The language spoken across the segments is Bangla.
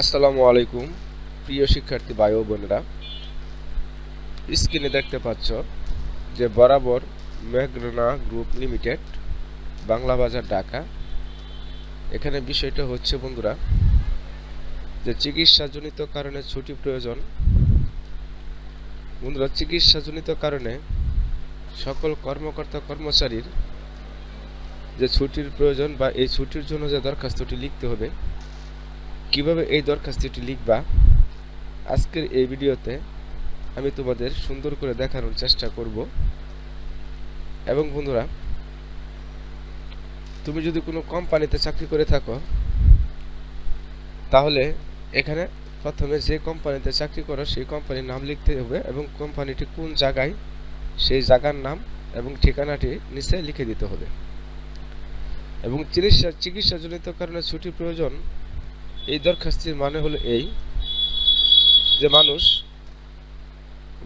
আসসালামু আলাইকুম, প্রিয় শিক্ষার্থী ভাই ও বোনেরা। স্ক্রিনে দেখতে পাচ্ছ যে বরাবর মেঘনা গ্রুপ লিমিটেড, বাংলা বাজার ঢাকা। এখানে বিষয়টা হচ্ছে বন্ধুরা, যে চিকিৎসাজনিত কারণে ছুটি প্রয়োজন। বন্ধুরা, চিকিৎসাজনিত কারণে সকল কর্মকর্তা কর্মচারীর যে ছুটির প্রয়োজন বা এই ছুটির জন্য যে দরখাস্তটি লিখতে হবে কীভাবে এই দরখাস্তটি লিখবা? আজকের এই ভিডিওতে আমি তোমাদের সুন্দর করে দেখানোর চেষ্টা করব। এবং বন্ধুরা, তুমি যদি কোনো কোম্পানিতে চাকরি করে থাকো, তাহলে এখানে প্রথমে যে কোম্পানিতে চাকরি করো, সেই কোম্পানির নাম লিখতে হবে এবং কোম্পানিটি কোন জায়গায়, সেই জায়গার নাম এবং ঠিকানাটি নিচে লিখে দিতে হবে। এবং চিকিৎসা চিকিৎসাজনিত কারণে ছুটি প্রয়োজন এই দরখাস্তের মানে হলো এই যে মানুষ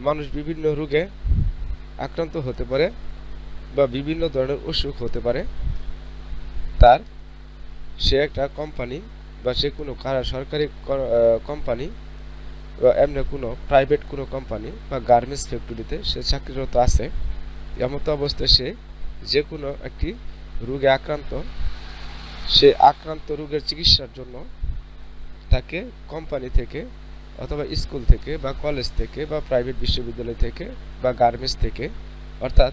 মানুষ বিভিন্ন রোগে আক্রান্ত হতে পারে বা বিভিন্ন ধরনের অসুখ হতে পারে। তার সে একটা কোম্পানি বা সে কোনো কারা সরকারি কোম্পানি বা এমনি কোনো প্রাইভেট কোনো কোম্পানি বা গার্মেন্টস ফ্যাক্টরিতে সে চাকরিরত আছে। এমতো অবস্থায় সে যে কোনো একটি রোগে আক্রান্ত, সে আক্রান্ত রোগের চিকিৎসার জন্য তাকে কোম্পানি থেকে অথবা স্কুল থেকে বা কলেজ থেকে বা প্রাইভেট বিশ্ববিদ্যালয় থেকে বা গার্মেন্টস থেকে, অর্থাৎ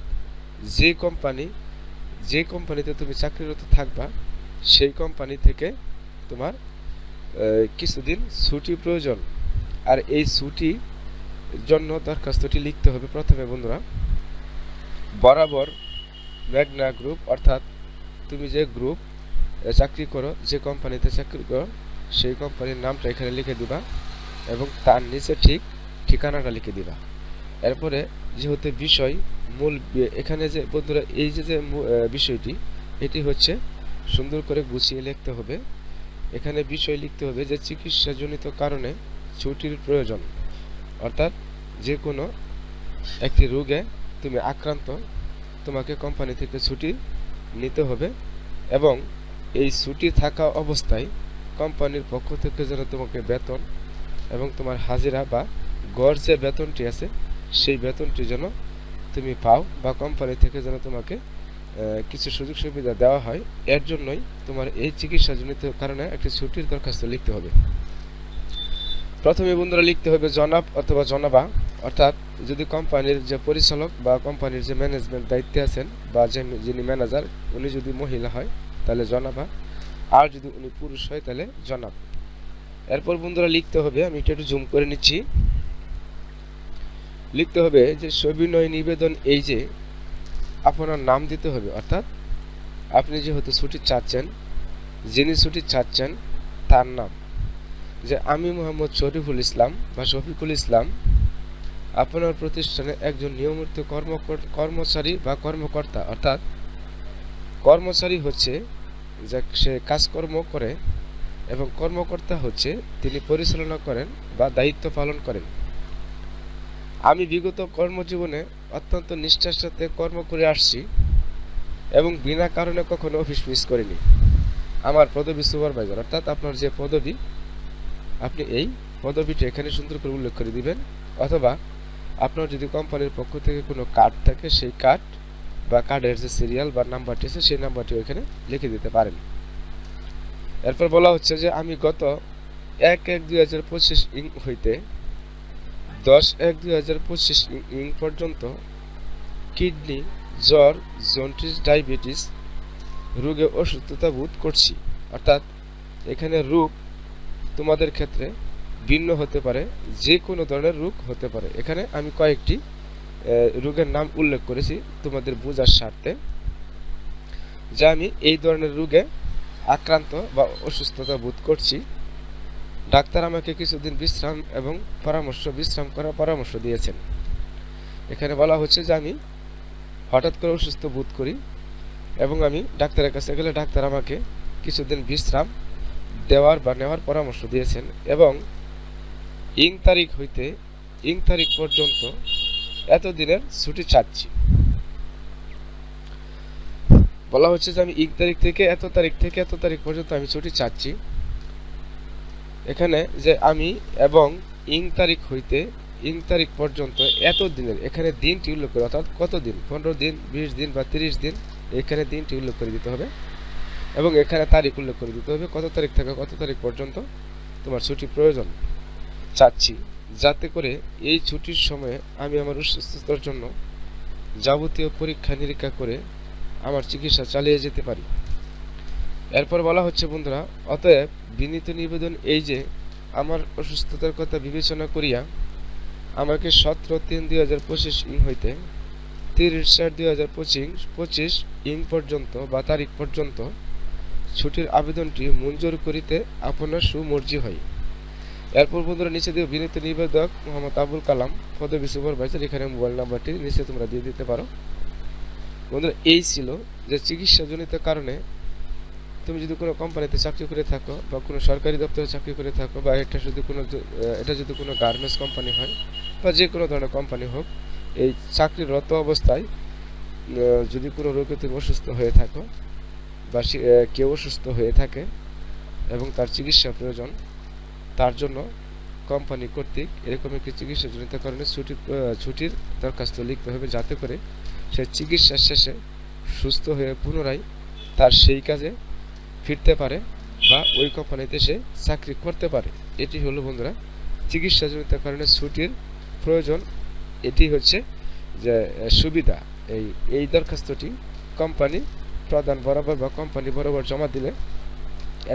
যে কোম্পানি যে কোম্পানিতে তুমি চাকরিরত থাকবা, সেই কোম্পানি থেকে তোমার কিছুদিন ছুটি প্রয়োজন। আর এই ছুটি জন্য দরখাস্তটি লিখতে হবে প্রথমে বন্ধুরা। বরাবর ম্যাগনা গ্রুপ অর্থাৎ তুমি যে গ্রুপ চাকরি করো, যে কোম্পানিতে চাকরি করো সেই কোম্পানির নামটা এখানে লিখে দিবা এবং তার নিচে ঠিক ঠিকানাটা লিখে দিবা। এরপরে যেহেতু বিষয়, মূল এখানে যে বন্ধুরা, এই যে যে বিষয়টি, এটি হচ্ছে সুন্দর করে গুছিয়ে লিখতে হবে। এখানে বিষয় লিখতে হবে যে চিকিৎসাজনিত কারণে ছুটির প্রয়োজন। অর্থাৎ যে কোনো একটি রোগে তুমি আক্রান্ত, তোমাকে কোম্পানি থেকে ছুটি নিতে হবে এবং এই ছুটি থাকা অবস্থায় কোম্পানির পক্ষ থেকে যেন তোমাকে বেতন এবং তোমার হাজিরা বা গড় যে বেতনটি আছে, সেই বেতনটি যেন তুমি পাও বা কোম্পানি থেকে যেন তোমাকে কিছু সুযোগ সুবিধা দেওয়া হয়। এর জন্যই তোমার এই চিকিৎসাজনিত কারণে একটি ছুটির দরখাস্ত লিখতে হবে। প্রথমে বন্ধুরা লিখতে হবে জনাব অথবা জনাবা। অর্থাৎ যদি কোম্পানির যে পরিচালক বা কোম্পানির যে ম্যানেজমেন্ট দায়িত্বে আছেন বা যে যিনি ম্যানেজার, উনি যদি মহিলা হয়, তাহলে জনাবা। আর যদি উনি পুরুষ হয় তাহলে জনাব। এরপর বন্ধুরা লিখতে হবে, আমি এটা একটু জুম করে নিচ্ছি। লিখতে হবে যে, সবিনয় নিবেদন এই যে আপনার নাম দিতে হবে, অর্থাৎ আপনি যেহেতু ছুটি চাচ্ছেন, যিনি ছুটি চাচ্ছেন, তার নাম। যে, আমি মোহাম্মদ শরীফুল ইসলাম বা শফিকুল ইসলাম, আপনার প্রতিষ্ঠানে একজন নিয়মিত কর্ম কর্মচারী বা কর্মকর্তা, অর্থাৎ কর্মচারী হচ্ছে যে সে কাজকর্ম করে এবং কর্মকর্তা হচ্ছে তিনি পরিচালনা করেন বা দায়িত্ব পালন করেন। আমি বিগত কর্মজীবনে অত্যন্ত নিষ্ঠার সাথে কর্ম করে আসছি এবং বিনা কারণে কখনো অফিস মিস করিনি। আমার পদবী সুপারভাইজার অর্থাৎ আপনার যে পদবি, আপনি এই পদবিটি এখানে সুন্দর করে উল্লেখ করে দিবেন, অথবা আপনার যদি কোম্পানির পক্ষ থেকে কোনো কার্ড থাকে, সেই কার্ড বা কার্ডের যে সিরিয়াল বা নাম্বারটি আছে, সেই নাম্বারটি ওইখানে লিখে দিতে পারেন। এরপর বলা হচ্ছে যে, আমি গত এক এক দুই হাজার পঁচিশ ইং হইতে দশ এক দুই হাজার পঁচিশ ইং পর্যন্ত কিডনি, জ্বর জন্টিস ডায়াবেটিস রোগে অসুস্থতা বোধ করছি। অর্থাৎ এখানে রোগ তোমাদের ক্ষেত্রে ভিন্ন হতে পারে, যে কোনো ধরনের রোগ হতে পারে। এখানে আমি কয়েকটি রোগের নাম উল্লেখ করেছি তোমাদের বোঝার স্বার্থে। যে আমি এই ধরনের রোগে আক্রান্ত বা অসুস্থতা বোধ করছি। ডাক্তার আমাকে কিছুদিন বিশ্রাম এবং পরামর্শ, বিশ্রাম করার পরামর্শ দিয়েছেন। এখানে বলা হচ্ছে যে আমি হঠাৎ করে অসুস্থ বোধ করি এবং আমি ডাক্তারের কাছে গেলে ডাক্তার আমাকে কিছুদিন বিশ্রাম দেওয়ার বা নেওয়ার পরামর্শ দিয়েছেন এবং ইং তারিখ হইতে, ইং তারিখ পর্যন্ত এতদিনের ছুটি চাচ্ছি। বলা হচ্ছে যে আমি ইং তারিখ থেকে, এত তারিখ থেকে, এত তারিখ পর্যন্ত আমি ছুটি চাচ্ছি। এখানে যে আমি এবং ইং তারিখ হইতে, ইং তারিখ পর্যন্ত এত দিনের এখানে দিনটি উল্লেখ করে, অর্থাৎ কত দিন? পনেরো দিন, বিশ দিন বা তিরিশ দিন, এখানে দিনটি উল্লেখ করে দিতে হবে। এবং এখানে তারিখ উল্লেখ করে দিতে হবে, কত তারিখ থেকে কত তারিখ পর্যন্ত তোমার ছুটি প্রয়োজন চাচ্ছি। যাতে করে এই ছুটির সময়ে আমি আমার সুস্থতার জন্য যাবতীয় পরীক্ষা নিরীক্ষা করে আমার চিকিৎসা চালিয়ে যেতে পারি। এরপর বলা হচ্ছে, বন্ধুরা, অতএব বিনীত নিবেদন এই যে, আমার অসুস্থতার কথা বিবেচনা করিয়া আমাকে সতেরো তিন দুই হাজার পঁচিশ ইং হইতে তিরিশ চার দুই হাজার পঁচিশ পঁচিশ ইং পর্যন্ত বা তারিখ পর্যন্ত ছুটির আবেদনটি মঞ্জুর করিতে আপনার সুমর্জি হয়। এরপর বন্ধুরা নিচে দিয়ে বিনীত নিবেদক মোহাম্মদ আবুল কালাম পদবী সুপারভাইজার এখানে মোবাইল নাম্বারটি নিচে তোমরা দিয়ে দিতে পারো। বন্ধুরা, এই ছিল যে চিকিৎসাজনিত কারণে তুমি যদি কোনো কোম্পানিতে চাকরি করে থাকো বা কোনো সরকারি দপ্তরে চাকরি করে থাকো বা এটা যদি কোনো এটা যদি কোনো গার্মেন্টস কোম্পানি হয় বা যে কোনো ধরনের কোম্পানি হোক, এই চাকরিরত অবস্থায় যদি কোনো রোগে তুমি অসুস্থ হয়ে থাকো বা কেউ অসুস্থ হয়ে থাকে এবং তার চিকিৎসা প্রয়োজন তার জন্য কোম্পানি কর্তৃক এরকম একটি চিকিৎসাজনিত কারণে ছুটির ছুটির দরখাস্ত লিখতে হবে যাতে করে সে চিকিৎসা শেষে সুস্থ হয়ে পুনরায় তার সেই কাজে ফিরতে পারে বা ওই কোম্পানিতে সে চাকরি করতে পারে। এটি হলো বন্ধুরা চিকিৎসাজনিত কারণে ছুটির প্রয়োজন। এটি হচ্ছে যে সুবিধা। এই এই দরখাস্তটি কোম্পানি প্রদান বরাবর বা কোম্পানি বরাবর জমা দিলে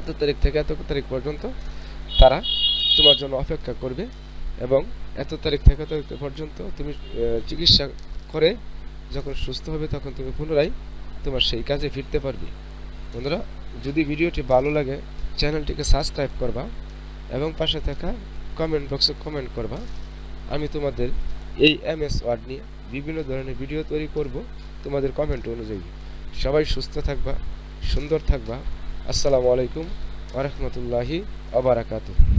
এত তারিখ থেকে এত তারিখ পর্যন্ত তারা তোমার জন্য অপেক্ষা করবে এবং এত তারিখ থেকে তারিখ পর্যন্ত তুমি চিকিৎসা করে যখন সুস্থ হবে তখন তুমি পুনরায় তোমার সেই কাজে ফিরতে পারবে। বন্ধুরা, যদি ভিডিওটি ভালো লাগে, চ্যানেলটিকে সাবস্ক্রাইব করবা এবং পাশে থাকা কমেন্ট বক্সে কমেন্ট করবা। আমি তোমাদের এই এম এস ওয়ার্ড নিয়ে বিভিন্ন ধরনের ভিডিও তৈরি করব তোমাদের কমেন্ট অনুযায়ী। সবাই সুস্থ থাকবা, সুন্দর থাকবা। আসসালামু আলাইকুম ওরহমতুল্লাহি abarakatuh.